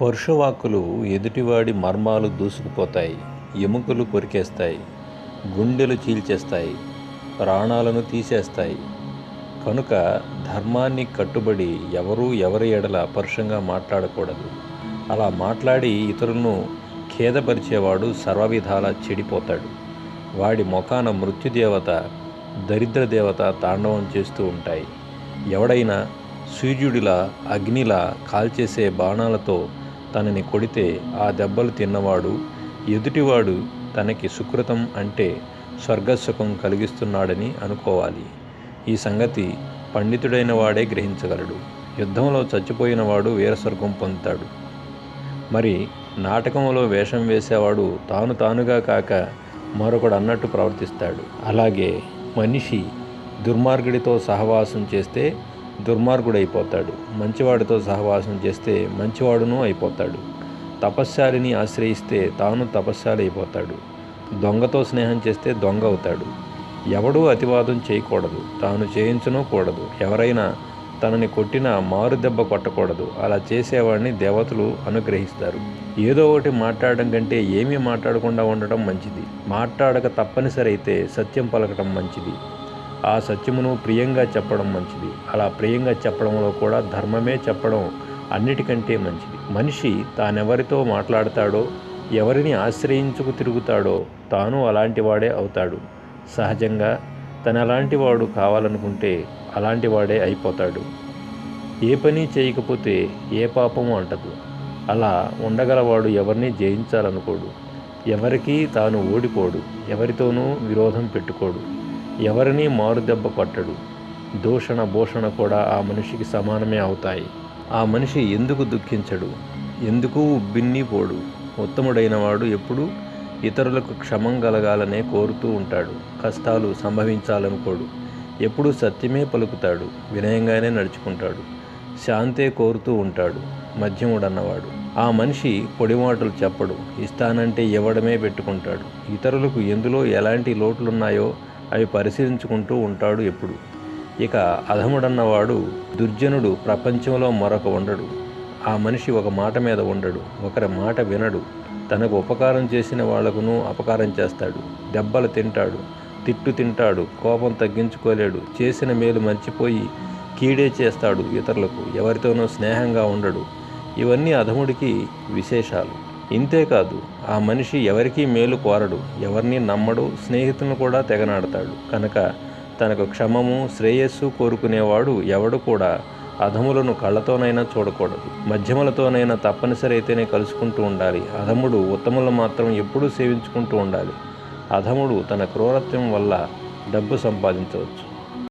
పరుషవాక్కులు ఎదుటివాడి మర్మాలు దూసుకుపోతాయి ఎముకలు కొరికేస్తాయి గుండెలు చీల్చేస్తాయి ప్రాణాలను తీసేస్తాయి. కనుక ధర్మాన్ని కట్టుబడి ఎవరూ ఎవరి ఎడల పరుషంగా మాట్లాడకూడదు. అలా మాట్లాడి ఇతరులను ఖేదపరిచేవాడు సర్వవిధాలా చెడిపోతాడు. వాడి ముఖాన మృత్యుదేవత దరిద్ర దేవత తాండవం చేస్తూ ఉంటాయి. ఎవడైనా సూర్యుడిలా అగ్నిలా కాల్చేసే బాణాలతో తనని కొడితే ఆ దెబ్బలు తిన్నవాడు ఎదుటివాడు తనకి సుకృతం అంటే స్వర్గసుఖం కలిగిస్తున్నాడని అనుకోవాలి. ఈ సంగతి పండితుడైన వాడే గ్రహించగలడు. యుద్ధంలో చచ్చిపోయిన వాడు వీరస్వర్గం పొందుతాడు. మరి నాటకంలో వేషం వేసేవాడు తాను తానుగా కాక మరొకడు అన్నట్టు ప్రవర్తిస్తాడు. అలాగే మనిషి దుర్మార్గుడితో సహవాసం చేస్తే దుర్మార్గుడైపోతాడు. మంచివాడితో సహవాసం చేస్తే మంచివాడును అయిపోతాడు. తపశ్శాలిని ఆశ్రయిస్తే తాను తపస్శాలి అయిపోతాడు దొంగతో స్నేహం చేస్తే దొంగ అవుతాడు. ఎవడూ అతివాదం చేయకూడదు. తాను చేయించను కూడదు. ఎవరైనా తనని కొట్టినా మారు దెబ్బ కొట్టకూడదు. అలా చేసేవాడిని దేవతలు అనుగ్రహిస్తారు. ఏదో ఒకటి మాట్లాడడం కంటే ఏమీ మాట్లాడకుండా ఉండటం మంచిది. మాట్లాడక తప్పనిసరి అయితే సత్యం పలకటం మంచిది. ఆ సత్యమును ప్రియంగా చెప్పడం మంచిది. అలా ప్రియంగా చెప్పడంలో కూడా ధర్మమే చెప్పడం అన్నిటికంటే మంచిది. మనిషి తానెవరితో మాట్లాడతాడో ఎవరిని ఆశ్రయించుకు తిరుగుతాడో తాను అలాంటి వాడే అవుతాడు. సహజంగా తనలాంటి వాడు కావాలనుకుంటే అలాంటి వాడే అయిపోతాడు. ఏ పని చేయకపోతే ఏ పాపము అంటదు. అలా ఉండగలవాడు ఎవరిని జయించాలనుకోడు. ఎవరికీ తాను ఓడిపోడు. ఎవరితోనూ విరోధం పెట్టుకోడు. ఎవరిని మారుదెబ్బ కొట్టడు. దూషణ భూషణ కూడా ఆ మనిషికి సమానమే అవుతాయి. ఆ మనిషి ఎందుకు దుఃఖించడు? ఎందుకు ఉబ్బిన్ని పోడు? ఉత్తముడైన వాడు ఎప్పుడూ ఇతరులకు క్షమం కలగాలనే కోరుతూ ఉంటాడు. కష్టాలు సంభవించాలనుకోడు. ఎప్పుడూ సత్యమే పలుకుతాడు. వినయంగానే నడుచుకుంటాడు. శాంతే కోరుతూ ఉంటాడు. మధ్యముడన్నవాడు. ఆ మనిషి పొడిమాటలు చెప్పడు. ఇస్తానంటే ఇవ్వడమే పెట్టుకుంటాడు. ఇతరులకు ఎందులో ఎలాంటి లోట్లున్నాయో అవి పరిశీలించుకుంటూ ఉంటాడు ఎప్పుడు. ఇక అధముడన్నవాడు దుర్జనుడు ప్రపంచంలో మరొక ఉండడు ఆ మనిషి ఒక మాట మీద ఉండడు ఒకరి మాట వినడు. తనకు ఉపకారం చేసిన వాళ్ళకును అపకారం చేస్తాడు. దెబ్బలు తింటాడు. తిట్టు తింటాడు. కోపం తగ్గించుకోలేడు. చేసిన మేలు మర్చిపోయి కీడే చేస్తాడు ఇతరులకు. ఎవరితోనూ స్నేహంగా ఉండడు. ఇవన్నీ అధముడికి విశేషాలు. ఇంతేకాదు ఆ మనిషి ఎవరికీ మేలు కోరడు ఎవరిని నమ్మడు స్నేహితులను కూడా తెగనాడతాడు. కనుక తనకు క్షమము శ్రేయస్సు కోరుకునేవాడు ఎవడు కూడా అధములను కళ్ళతోనైనా చూడకూడదు. మధ్యములతోనైనా తప్పనిసరి అయితేనే కలుసుకుంటూ ఉండాలి. అధముడు ఉత్తములు మాత్రం ఎప్పుడూ సేవించుకుంటూ ఉండాలి. అధముడు తన క్రూరత్వం వల్ల డబ్బు సంపాదించవచ్చు.